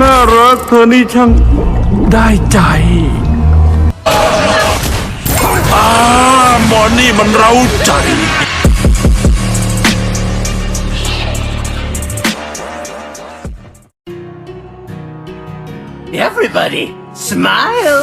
น่ารักเธอนี่ช่างได้ใจอ่าหมอนี่มันเร้าใจ Everybody, smile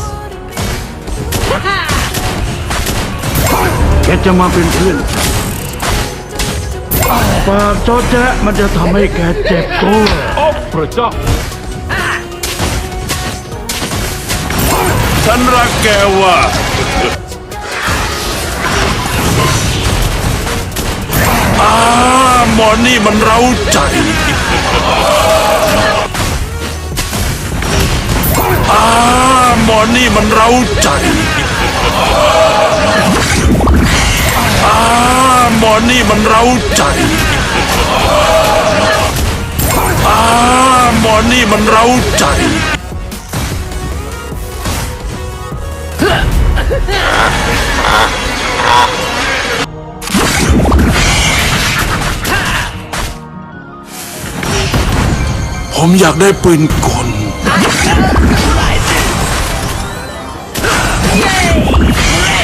กจะมาเป็นเพื่อนปากจแจ๊ะมันจะทำให้แกเจ็บตัวโอ้พระเจ้า ฉันรักแกว่ะอ่าหมอนี่มันเร้าใจอ่าหมอนี่มันเร้าใจ นี่มันเร้าใจอ่าหมอนี่มันเร้าใจผมอยากได้ปืนกลน่า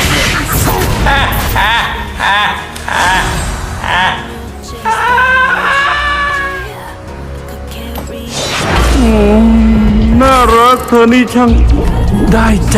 เธอนี่ช่างได้ใจ